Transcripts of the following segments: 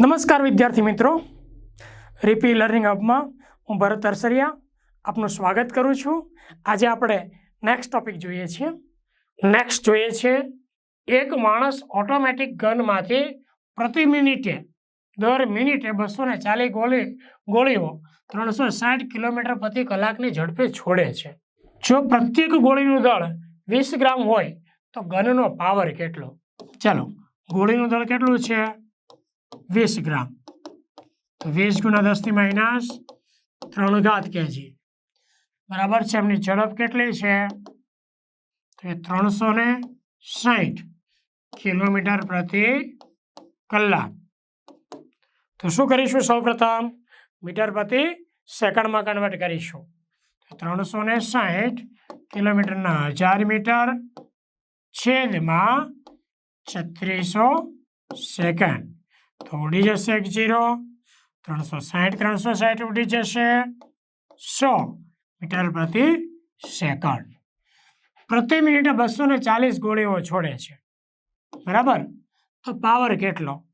નમસ્કાર વિદ્યાર્થી મિત્રો. રીપી લર્નિંગ હબમાં હું ભરત અરસરિયા આપનું સ્વાગત કરું છું. આજે આપણે નેક્સ્ટ ટોપિક જોઈએ છીએ. નેક્સ્ટ જોઈએ છે એક માણસ ઓટોમેટિક ગનમાંથી પ્રતિ મિનિટે, દર મિનિટે બસો ને ચાલીસ ગોળી ગોળીઓ ત્રણસો સાઠ કિલોમીટર પ્રતિ કલાકની ઝડપે છોડે છે. જો પ્રત્યેક ગોળીનું દળ વીસ ગ્રામ હોય તો ગનનો પાવર કેટલો? ચાલો, ગોળીનું દળ કેટલું છે? વીસ ગ્રામ. તો વીસ ગુણા દસથી માઇનસ ત્રણ ઘાત કેજી. બરાબર છે? એમની ઝડપ કેટલી છે? તો એ ત્રણસો ને સાઠ કિલોમીટર પ્રતિ કલાક. તો શું કરીશું? સૌપ્રથમ મીટર પ્રતિ સેકન્ડમાં કન્વર્ટ કરીશું. ત્રણસો ને સાઠ કિલોમીટરના હજાર મીટર છેદમાં છત્રીસો સેકન્ડ. તો ઉડી જશે એક જીરો ત્રણસો સાઠ ત્રણસો સાઠ ઉડી જશે સો મીટર પ્રતિ સેકન્ડ. પ્રતિ મિનિટે બસો ને ચાલીસ ગોળીઓ છોડે છે. બરાબર? તો પાવર કેટલો?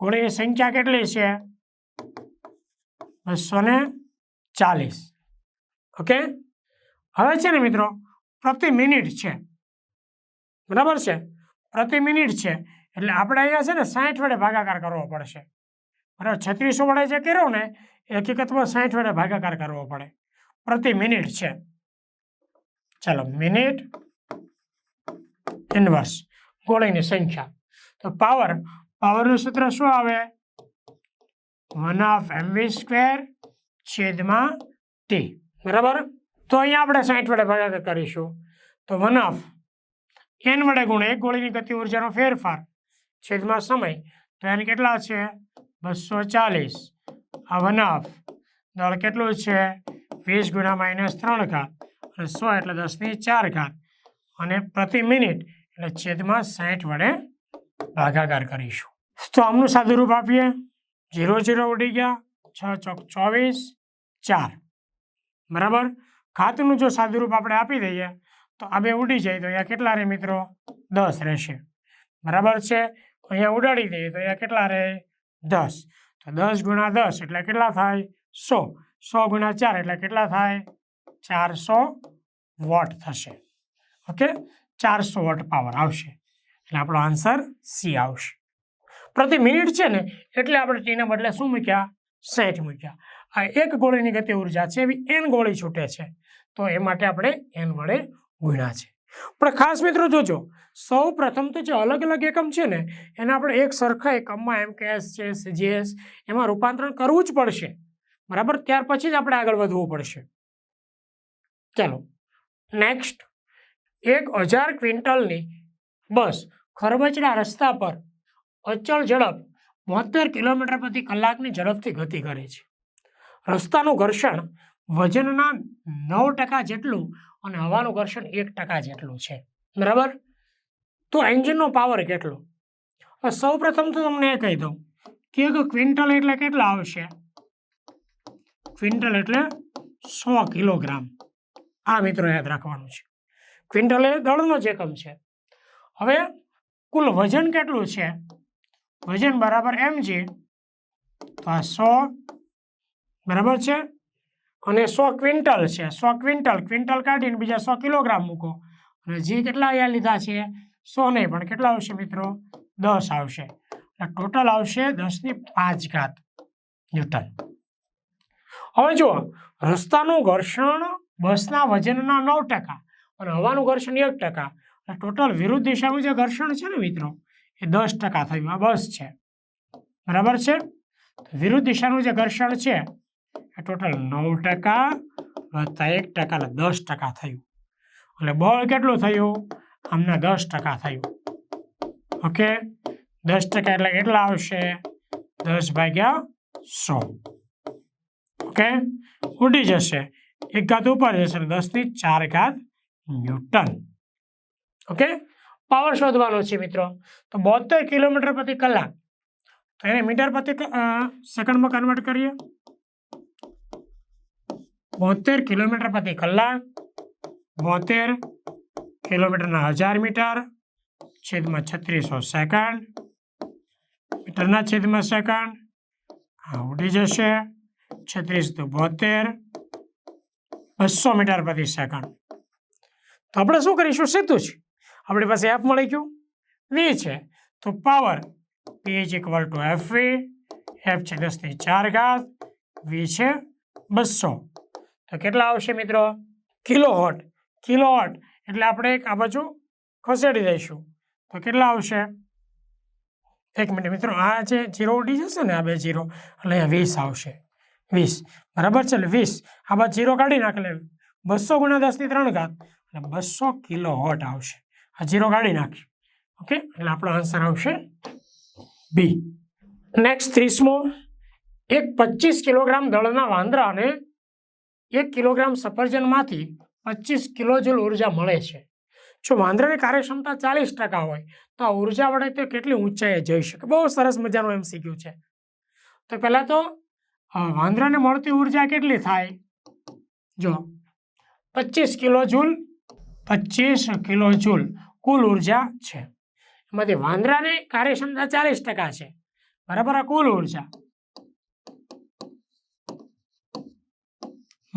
ગોળીની સંખ્યા કેટલી છે? બસો ને ચાલીસ. ઓકે? હવે છે ને મિત્રો, પ્રતિ મિનિટ છે. બરાબર છે? પ્રતિ મિનિટ છે. એટલે આપણે અહીંયા છે ને સાઠ વડે ભાગાકાર કરવો પડશે. બરાબર? છત્રીસો વડે જે કર્યો ને હકીકતમાં સાઠ વડે ભાગાકાર કરવો પડે. પ્રતિ મિનિટ છે. ચાલો, મિનિટ ઇન્વર્સ ગોળીની સંખ્યા. તો પાવર પાવરનું સૂત્ર શું આવે? વન ઓફ એમવી સ્ક્વેર છેદમાં ટી બરાબર? તો અહીંયા આપણે સાઠ વડે ભાગાકાર કરીશું. તો વન ઓફ એન વડે ગુણે એક ગોળીની ગતિ ઉર્જાનો ફેરફાર. છેદમાં સમય. તો એને કેટલા છે? બસો ચાલીસ. આ વન ઓફ દળ કેટલું છે? વીસ ગુણા માઇનસ ત્રણ ઘાત. અને સો એટલે દસની ચાર ઘાત. અને પ્રતિ મિનિટ એટલે છેદમાં સાઠ વડે ભાગાકાર કરીશું. તો આમનું સાદુરૂપ આપીએ. ઝીરો ઝીરો ઉડી ગયા. છ ચોક ચોવીસ. ચાર. બરાબર? ખાતનું જો સાદુરૂપ આપણે આપી દઈએ, તો આ બે ઉડી જાય. તો અહીંયા કેટલા રહે મિત્રો? દસ રહેશે. બરાબર છે? અહીંયા ઉડાડી દઈએ, તો અહીંયા કેટલા રહે દસ. તો દસ ગુણા દસ એટલે કેટલા થાય? સો. સો ગુણા ચાર એટલે કેટલા થાય? ચારસો વોટ થશે. ઓકે? ચારસો વોટ પાવર આવશે. એટલે આપણો આન્સર સી આવશે. પ્રતિ મિનિટ છે ને, એટલે આપણે ટીના બદલે શું મૂક્યા? સેટ મૂક્યા. આ એક ગોળીની ગતિ ઊર્જા છે એવી એન ગોળી છૂટે છે. તો એ માટે આપણે એન વડે ગુણ્યા છે. પણ ખાસ મિત્રો જોજો, સૌ પ્રથમ તો જે અલગ અલગ એકમ છે ને, એને આપણે એક સરખા એકમમાં એમ કે એસ છે સીજીએસ એમાં રૂપાંતરણ કરવું જ પડશે. બરાબર? ત્યાર પછી જ આપણે આગળ વધવું પડશે. ચાલો નેક્સ્ટ એક હજાર ક્વિન્ટલની બસ ખરબચડા રસ્તા પર અચળ ઝડપ બોતેર કિલોમીટર પ્રતિ કલાકની ઝડપથી ગતિ કરે છે. રસ્તાનું ઘર્ષણ વજનના નવ ટકા જેટલું અને હવાનું ઘર્ષણ એક ટકા જેટલું છે. બરાબર? તો એન્જિનનો પાવર કેટલો? સૌ પ્રથમ તો તમને એ કહી દઉં કે એક ક્વિન્ટલ એટલે કેટલા આવશે? ક્વિન્ટલ એટલે સો કિલોગ્રામ. આ મિત્રો યાદ રાખવાનું છે. ક્વિન્ટલ એ દળનો જ એકમ છે. હવે કુલ વજન કેટલું છે? વજન બરાબર એમજી તો આ સો બરાબર છે? અને સો ક્વિન્ટલ છે. સો ક્વિન્ટલ. ક્વિન્ટલ કાઢીને બીજા સો કિલોગ્રામ મૂકો. અને જી કેટલા અહીંયા લીધા છે? સો નહીં, પણ કેટલા આવશે મિત્રો? દસ આવશે. એટલે ટોટલ આવશે દસની પાંચ ઘાત ન્યૂટન. હવે જુઓ, રસ્તાનું ઘર્ષણ બસના વજનના નવ ટકા અને હવાનું ઘર્ષણ એક ટકા. એટલે ટોટલ વિરુદ્ધ દિશાનું જે ઘર્ષણ છે ને મિત્રો, એ દસ ટકા થયું. આ બસ છે. બરાબર છે? વિરુદ્ધ દિશાનું જે ઘર્ષણ છે ટોટલ નવ ટકા વત્તા એક ટકા એટલે દસ ટકા થયું. એટલે બળ કેટલું થયું? આમના દસ ટકા થયું. ઓકે? દસ ટકા એટલે કેટલા આવશે? દસ ભાગ્યા સો. ઓકે? ઉડી જશે. એક ઘાત ઉપર જશે દસની ચાર ઘાત ન્યૂટન. ઓકે? પાવર શોધવાનો છે મિત્રો. તો બોતેર કિલોમીટર પ્રતિ કલાક. તો એને મીટર પ્રતિ સેકન્ડમાં કન્વર્ટ કરીએ. બોતેર કિલોમીટર પ્રતિ કલાક, બોતેર કિલોમીટરના હજાર મીટર, છેદમાં છત્રીસો સેકન્ડ. મીટરના છેદમાં સેકન્ડ, આ ઉડી જશે. છત્રીસ તો બોતેર, બસો મીટર પ્રતિ સેકન્ડ. તો આપણે શું કરીશું? સીધું જ. આપણી પાસે એફ મળી ગયું. વી છે. તો power P is equal to F V F છે દસની ચાર ઘાત. વી છે બસો. તો કેટલા આવશે મિત્રો? કિલો હોટ કિલો હોટ એટલે આપણે એક આ બાજુ ખસેડી દઈશું. તો કેટલા આવશે? એક મિનિટ મિત્રો, આ જે જીરો ઉડી જશે ને, આ બે જીરો એટલે અહીંયા વીસ આવશે. વીસ. બરાબર છે એટલે વીસ. આ બાદ જીરો કાઢી નાખે એટલે બસો ગુણ્યા દસની ત્રણ ઘાત. એટલે બસો કિલો હોટ આવશે. આ જીરો કાઢી નાખી ઓકે? એટલે આપણો આન્સર આવશે બી. નેક્સ્ટ ત્રીસમો. એક પચીસ કિલોગ્રામ દળના વાંદરાને એક કિલોગ્રામ સફરજનમાંથી પચીસ કિલો જુલ ઊર્જા મળે છે. જો વાંદરાની કાર્યક્ષમતા ચાલીસ ટકા હોય, તો આ ઊર્જા વડે તે કેટલી ઊંચાઈએ જઈ શકે? બહુ સરસ મજાનું એમ શીખ્યું છે. તો પહેલાં તો વાંદરાને મળતી ઊર્જા કેટલી થાય? જો, પચીસ કિલો જૂલ, પચીસ કિલો જૂલ કુલ ઊર્જા છે. એમાંથી વાંદરાની કાર્યક્ષમતા ચાલીસ ટકા છે. બરાબર આ કુલ ઊર્જા.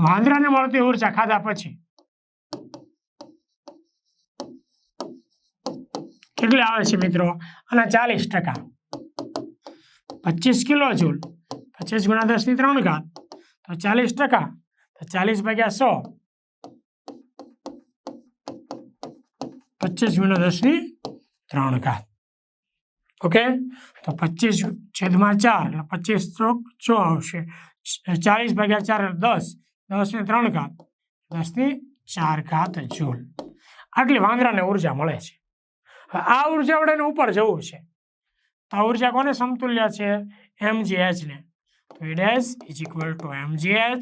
વાંદરાને મળતી ઊર્જા ખાધા પછી. કેટલી આવે છે મિત્રો? અને ચાલીસ ટકા. પચીસ કિલો જૂલ. પચીસ ગુણ્યા દસની ત્રણ ઘાત. તો ચાલીસ ટકા. તો ચાલીસ ભાગ્યા સો. પચીસ ગુણ્યા દસની ત્રણ ઘાત. ઓકે? તો પચીસ છેદમાં ચાર. એટલે પચીસ ત્રોક ચો આવશે. ચાલીસ ભાગ્યા ચાર એટલે દસ દસની ત્રણ ઘાત. દસની ચાર ઘાત જૂલ. આટલી વાંદરાને ઊર્જા મળે છે. આ ઊર્જા વડે એને ઉપર જવું છે. તો આ ઊર્જા કોને સમતુલ્ય છે? એમજીએચ ને. તો it as is equal to MGH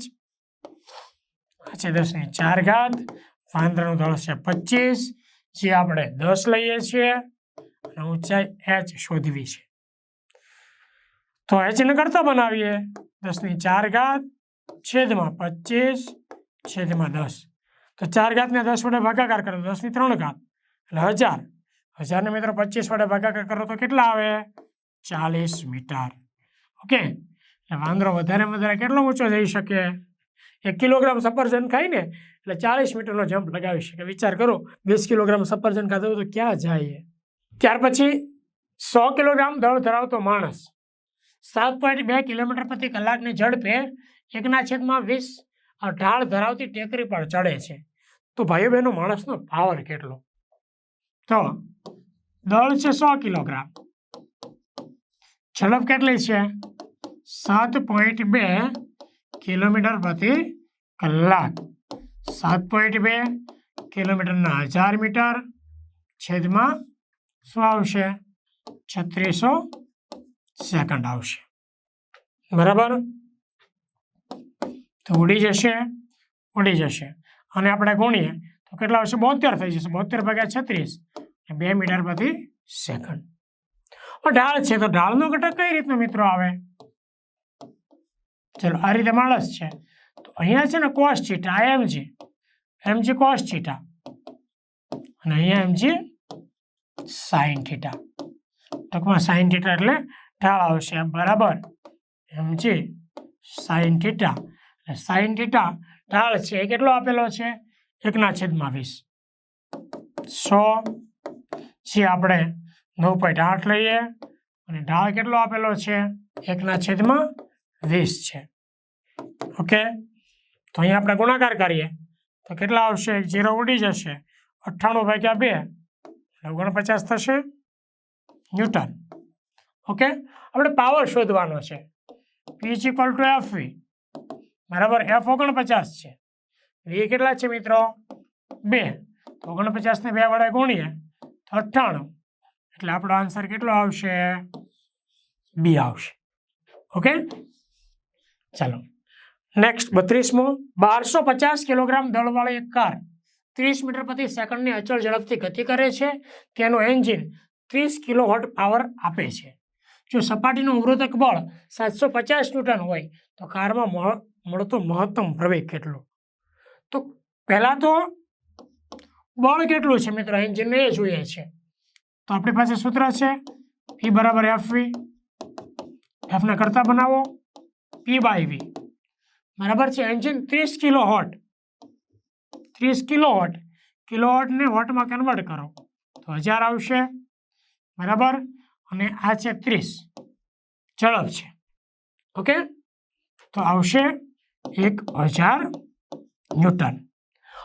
છે દસની ચાર ઘાત. વાંદરાનું દળ છે પચીસ. જે આપણે દસ લઈએ છીએ, અને ઊંચાઈ એચ શોધવી છે. તો એચને કરતા બનાવીએ. દસની ચાર ઘાત. છેદમાં પચીસ, છેદમાં દસ. તો ચાર ઘાતને દસ વડે ભાગાકાર કરો દસની ત્રણ ઘાત. એટલે હજાર. હજારને મિત્રો પચીસ વડે ભાગાકાર કરો તો કેટલા આવે? ચાલીસ મીટર. ઓકે? એટલે વાંદરો વધારે વધારે કેટલો ઊંચો જઈ શકે? એક કિલોગ્રામ સફરજન ખાઈને એટલે ચાલીસ મીટરનો જમ્પ લગાવી શકે. વિચાર કરો, વીસ કિલોગ્રામ સફરજન ખાધું તો ક્યાં જાય ત્યાર પછી સો કિલોગ્રામ દળ ધરાવતો માણસ સાત પોઈન્ટ બે કિલોમીટર પ્રતિ કલાકની ઝડપે એકના છેદમાં વીસ ઢાળ ધરાવતી ટેકરી પર ચડે છે. તો ભાઈઓ બહેનો માણસનો પાવર કેટલો? તો દળ છે સો કિલોગ્રામ. ઝડપ કેટલી છે? સાત પોઈન્ટ બે કિલોમીટર પ્રતિ કલાક. સાત પોઈન્ટ બે કિલોમીટરના હજાર મીટર છેદમાં શું આવશે? છત્રીસો સેકન્ડ આવશે. બરાબર? તો ઉડી જશે ઉડી જશે. અને આપણે ગુણીએ, તો કેટલા આવશે? બોતેર થઈ જશે. બોતેર ભાગ્યા છત્રીસ બે મીટર પ્રતિ સેકન્ડ. ઢાળ છે, તો ઢાળનો ઘટક કઈ રીતનો મિત્રો આવે? ચલો, આ રીતે માણસ છે. તો અહીંયા છે ને cos theta MG MG cos theta અને અહીંયા એમજી સાઈન થીટા ટૂંકમાં સાઈન થીટા એટલે ઢાળ આવશે બરાબર? MG sine theta sine theta ઢાળ છે. એ કેટલો આપેલો છે? એકના છેદમાં વીસ. સો જે આપણે નવ પોઈન્ટ આઠ લઈએ અને ઢાળ કેટલો આપેલો છે? એકના છેદમાં વીસ છે. ઓકે? તો અહીંયા આપણે ગુણાકાર કરીએ. તો કેટલા આવશે? જીરો ઉડી જશે. અઠ્ઠાણું ભાગ્યા બે ઓગણપચાસ થશે ન્યૂટન. ઓકે? આપણે પાવર શોધવાનો છે. P is equal to F V બરાબર એફ ઓગણપચાસ છે. એ કેટલા છે મિત્રો? બે. તો ઓગણપચાસને બે વડે ગુણીએ તો એટલે આપણો આન્સર કેટલો આવશે? બી આવશે. ઓકે? ચાલો. નેક્સ્ટ બત્રીસમો. બારસો પચાસ કિલોગ્રામ દળવાળી એક કાર ત્રીસ મીટર પ્રતિ સેકન્ડની અચળ ઝડપથી ગતિ કરે છે. તેનું એન્જિન ત્રીસ કિલો વોટ પાવર આપે છે. જો સપાટીનું અવરોધક બળ સાતસો પચાસ ન્યૂટન હોય, તો કારમાં મળતો મહત્તમ પ્રવેગ કેટલો? તો પહેલાં તો બળ કેટલું છે મિત્રો? એન્જિનને એ જોઈએ છે. તો આપણી પાસે સૂત્ર છે પી બરાબર એફ વી એફને કરતા બનાવો પી બાય વી બરાબર છે? એન્જિન ત્રીસ કિલો હોટ ત્રીસ કિલો હોટ કિલો હોટને વોટમાં કન્વર્ટ કરો? તો હજાર આવશે. બરાબર? અને આ છે ત્રીસ. ઝડપ છે. ઓકે? તો આવશે એક હજાર ન્યૂટન.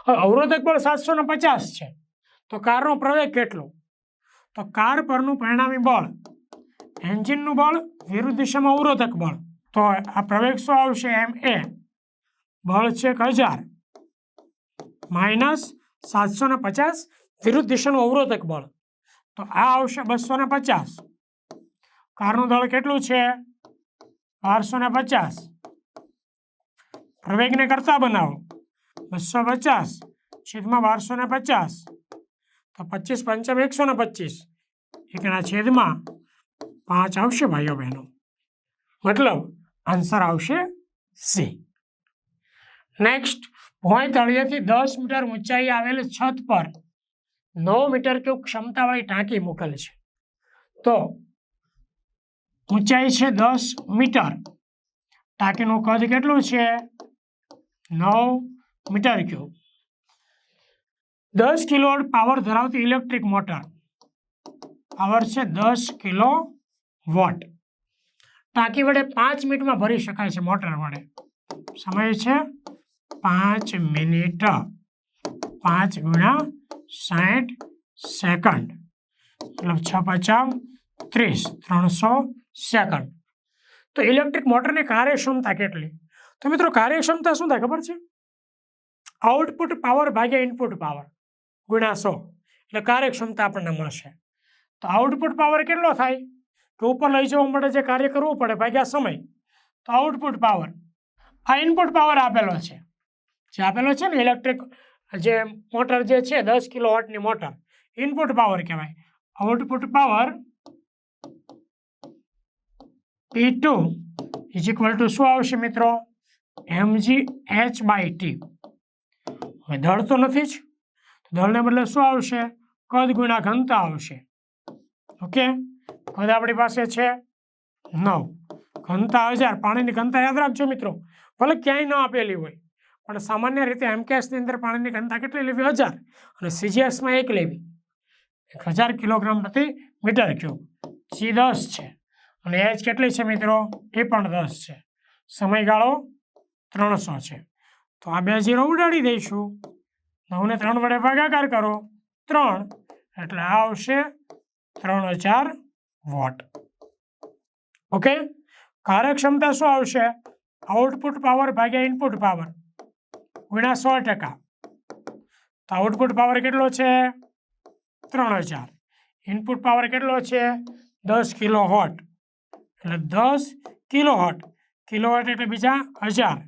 હવે અવરોધક બળ સાતસો ને પચાસ છે. તો કારનો પ્રવેગ કેટલો? તો કાર પરનું પરિણામી બળ, એન્જિનનું બળ, વિરુદ્ધ દિશામાં અવરોધક બળ. તો આ પ્રવેગ શું આવશે? એમ એ, બળ છે એક હજાર, માઇનસ સાતસો ને પચાસ, વિરુદ્ધ દિશાનું અવરોધક બળ. તો આ આવશે બસો ને પચાસ. કારનું દળ કેટલું છે? બારસો ને પચાસ. પ્રવેગને કરતા બનાવો. બસો પચાસ, છેદમાં બારસો ને પચાસ. તો પચીસ પંચમ એકસો ને પચીસ. એકના છેદમાં પાંચ આવશે ભાઈઓ બહેનો. મતલબ આન્સર આવશે સી નેક્સ્ટ ભોંય તળિયેથી દસ મીટર ઊંચાઈ આવેલ છત પર નવ મીટર ક્યુબ ક્ષમતાવાળી ટાંકી મોકલે છે. તો ઊંચાઈ છે દસ મીટર. ટાંકીનું કદ કેટલું છે? નવ મીટર ક્યુબ. દસ કિલો પાવર ધરાવતી ઇલેક્ટ્રિક મોટર. પાવર છે દસ કિલો વોટ. ટાંકી વડે પાંચ મિનિટમાં ભરી શકાય છે મોટર વડે. સમય છે પાંચ મિનિટ. પાંચ ગુણા સાઠ સેકન્ડ. મતલબ છ પચાસ ત્રીસ, ત્રણસો સેકન્ડ. તો ઇલેક્ટ્રિક મોટરની કાર્યક્ષમતા કેટલી? તો મિત્રો કાર્યક્ષમતા શું થાય ખબર છે? આઉટપુટ પાવર ભાગ્યા ઇનપુટ પાવર ગુણ્યા સો. એટલે કાર્યક્ષમતા આપણને મળશે. તો આઉટપુટ પાવર કેટલો થાય? તો ઉપર લઈ જવા માટે જે કાર્ય કરવું પડે, ભાગ્યા સમય. તો આઉટપુટ પાવર આ ઇનપુટ પાવર આપેલો છે. જે આપેલો છે ને ઇલેક્ટ્રિક જે મોટર જે છે, દસ કિલો વોટની મોટર ઇનપુટ પાવર કહેવાય. Output power P two is equal to શું આવશે મિત્રો? એમજી એચ બાય ટી હવે દળ તો નથી જ. દળને બદલે શું આવશે? કદ ગુણ્યા ઘનતા આવશે. ઓકે? કદ આપણી પાસે છે? નવ. ઘનતા હજાર પાણીની ઘનતા યાદ રાખજો મિત્રો. ભલે ક્યાંય ન આપેલી હોય, પણ સામાન્ય રીતે એમકેએસની અંદર પાણીની ઘનતા કેટલી લેવી? હજાર. અને સીજીએસમાં એક લેવી. એક હજાર કિલોગ્રામ પ્રતિ મીટર ક્યુબ. જી દસ છે. અને એચ કેટલી છે મિત્રો? એ પણ દસ છે. સમયગાળો ત્રણસો છે. તો આ બે જીરો ઉડાડી દઈશું. નવને ત્રણ વડે ભાગાકાર કરો. ત્રણ. એટલે આ આવશે ત્રણ હજાર વોટ. ઓકે? કાર્યક્ષમતા શું આવશે? આઉટપુટ પાવર ભાગ્યા ઇનપુટ પાવર. ગુણ્યા સો ટકા. તો આઉટપુટ પાવર કેટલો છે? ત્રણ હજાર. ઇનપુટ પાવર કેટલો છે? દસ કિલો હોટ એટલે દસ કિલો હોટ કિલો હોટ એટલે બીજા હજાર.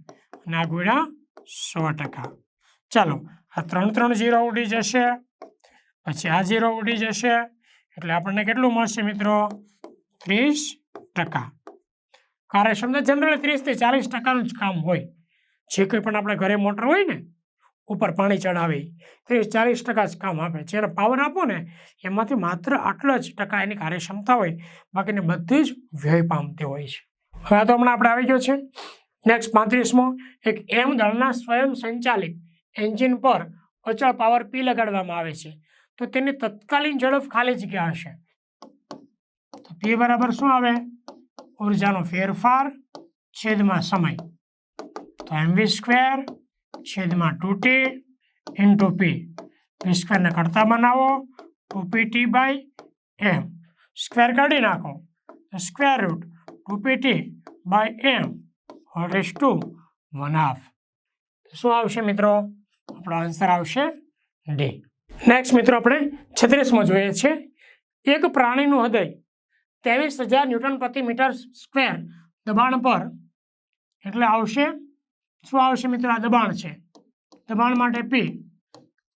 આ ગુણ્યા સો ટકા. ચાલો, આ ત્રણ ત્રણ જીરો ઉડી જશે. પછી આ ઝીરો ઉડી જશે. એટલે આપણને કેટલું મળશે મિત્રો? ત્રીસ ટકા. કાર્યક્ષમતા જનરલી ત્રીસથી ચાલીસ ટકાનું જ કામ હોય. જે કંઈ પણ આપણે ઘરે મોટર હોય ને, ઉપર પાણી ચડાવી ત્રીસ ચાલીસ ટકા જ કામ આપે. જેને પાવર આપો ને, એમાંથી માત્ર આટલો જ ટકા એની કાર્યક્ષમતા હોય. બાકીની બધી જ વ્યય પામતી હોય છે. હવે તો હમણાં આપણે આવી ગયો છે. નેક્સ્ટ પાંત્રીસમો, એક એમ દળના સ્વયં સંચાલિત એન્જિન પર અચળ પાવર પી લગાડવામાં આવે છે. તો તેની તત્કાલીન ઝડપ ખાલી જગ્યા હશે. તો પી બરાબર શું આવે? ઉર્જાનો ફેરફાર, છેદમાં સમય. તો એમ વી સ્ક્વેર છેદમાં two T into P V સ્ક્વેરને કરતા બનાવો, two P T by M square કાઢી નાખો. Square root two P T by M whole raise to one half શું આવશે મિત્રો? આપણો આન્સર આવશે ડી નેક્સ્ટ મિત્રો આપણે છત્રીસમાં જોઈએ છીએ એક પ્રાણીનું હૃદય ત્રેવીસ હજાર ન્યૂટન પ્રતિ મીટર સ્ક્વેર દબાણ પર. એટલે આવશે, શું આવશે મિત્રો? આ દબાણ છે. દબાણ માટે પી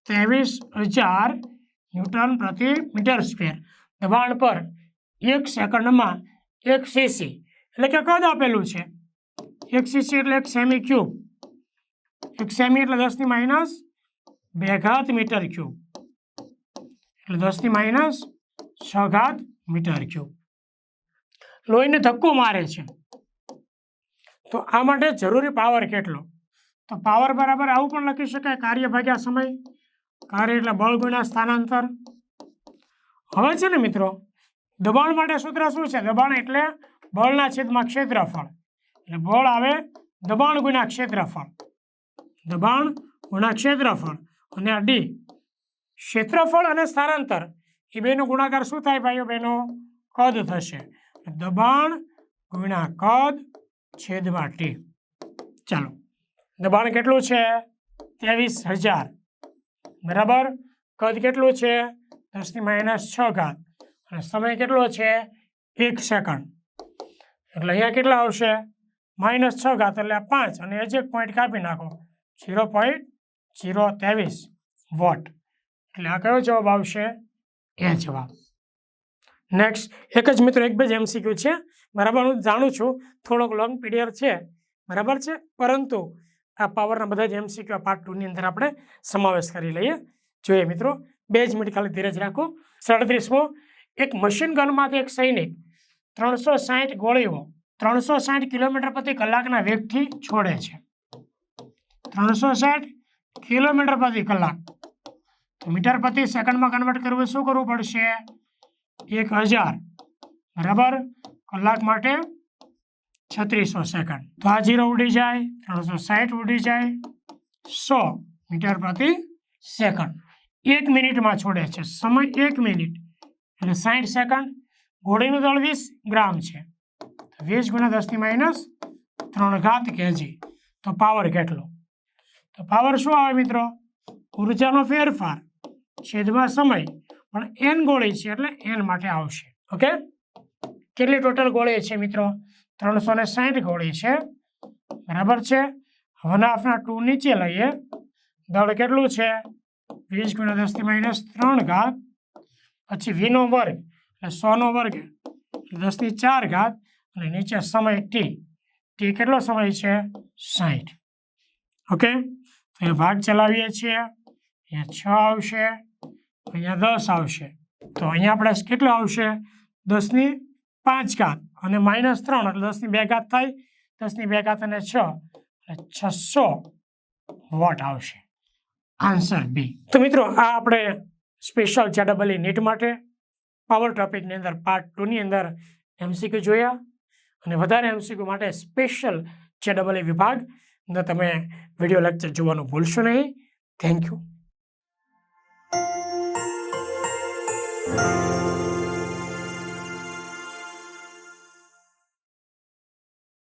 ત્રેવીસ હજાર ન્યૂટન પ્રતિ મીટર સ્ક્વેર. દબાણ પર એક સેકન્ડમાં એક સીસી એટલે કે કદ આપેલું છે? એક સીસી એટલે એક સેમી ક્યુબ એક સેમી એટલે દસની માઇનસ બે ઘાત મીટર ક્યુબ એટલે દસની માઇનસ છ ઘાત મીટર ક્યુબ લોહીને ધક્કો મારે છે. તો આ માટે જરૂરી પાવર કેટલો? તો પાવર બરાબર આવું પણ લખી શકાય, કાર્ય ભાગ્યા સમય. કાર્ય એટલે બળ ગુણ્યા સ્થાનાંતર. હવે છે ને મિત્રો, દબાણ માટે સૂત્ર શું છે? દબાણ એટલે બળના છેદમાં ક્ષેત્રફળ. એટલે બળ આવે દબાણ ગુણ્યા ક્ષેત્રફળ. દબાણ ગુણ્યા ક્ષેત્રફળ અને આ ડી ક્ષેત્રફળ અને સ્થાનાંતર, એ બેનો ગુણાકાર શું થાય ભાઈઓ બેનો કદ થશે. દબાણ ગુણ્યા કદ છેદમાં ટી ચાલો. દબાણ કેટલું છે? ત્રેવીસ હજાર. બરાબર? કદ કેટલું છે? દસની માઇનસ છ ઘાત. અને સમય કેટલો છે? એક સેકન્ડ. એટલે અહીંયા કેટલા આવશે? માઇનસ છ ઘાત એટલે પાંચ અને એજ એક પોઈન્ટ કાપી નાખો. ઝીરો પોઈન્ટ ઝીરો ત્રેવીસ વોટ. એટલે આ કયો જવાબ આવશે? એ જવાબ. નેક્સ્ટ એક જ મિત્રો એક બે જ એમસીક્યુ છે. બરાબર, હું જાણું છું, થોડોક લોંગ પીરિયડ છે. બરાબર છે? પરંતુ આ પાવરના બધા જ એમસીક્યુ પાર્ટ ટુની અંદર આપણે સમાવેશ કરી લઈએ. જોઈએ મિત્રો, બે જ મિનિટ ખાલી ધીરજ રાખો. સાડત્રીસમો, એક મશીન ગનમાંથી એક સૈનિક ત્રણસો સાહીઠ ગોળીઓ ત્રણસો સાઠ કિલોમીટર પ્રતિ કલાકના વેગથી છોડે છે. ત્રણસો સાઠ કિલોમીટર પ્રતિ કલાક. તો મીટર પ્રતિ સેકન્ડમાં કન્વર્ટ કરવું શું કરવું પડશે? એક હજાર. બરાબર? કલાક માટે છત્રીસો સેકન્ડ. તો આ જીરો ઉડી જાય, ત્રણસો સાઠ ઉડી જાય, સો મીટર પ્રતિ સેકન્ડ. એક મિનિટમાં છોડે છે. સમય એક મિનિટ. એટલે સાઠ સેકન્ડ. ઘોડીનું દળ વીસ ગ્રામ છે. વીસ ગુણ્યા દસની માઇનસ ત્રણ ઘાત કેજી તો પાવર કેટલો? તો પાવર શું આવે મિત્રો? ઉર્જાનો ફેરફાર છેદમાં સમય, પણ એન ગોળી છે એટલે એન માટે આવશે. ઓકે કેટલી ટોટલ ગોળી છે મિત્રો? ત્રણસો ને સાઠ ગોળી છે. બરાબર છે? વન હાફના ટુ નીચે લઈએ. દળ કેટલું છે? વીસ ગુણ્યા દસથી માઇનસ ત્રણ ઘાત. પછી વીનો વર્ગ, એટલે સોનો વર્ગ દસથી ચાર ઘાત. અને નીચે સમય ટી ટી કેટલો સમય છે? સાઠ ઓકે એ ભાગ ચલાવીએ છીએ. અહીંયા છ આવશે. અહીંયા દસ આવશે. તો અહીંયા આપણે કેટલો આવશે? દસની પાંચ ઘાત અને માઇનસ ત્રણ, એટલે દસની બે ઘાત થાય. દસની બે ઘાત અને છ, એટલે છસો વોટ આવશે. Answer B. તો મિત્રો, આ આપણે સ્પેશિયલ જેડબલી નીટ માટે પાવર ટોપિકની અંદર પાર્ટ ટુની અંદર એમસીક્યુ જોયા. અને વધારે એમસીક્યુ માટે સ્પેશિયલ જેડબલી વિભાગ. અંદર તમે વીડિયો લેક્ચર જોવાનું ભૂલશો નહીં. Thank you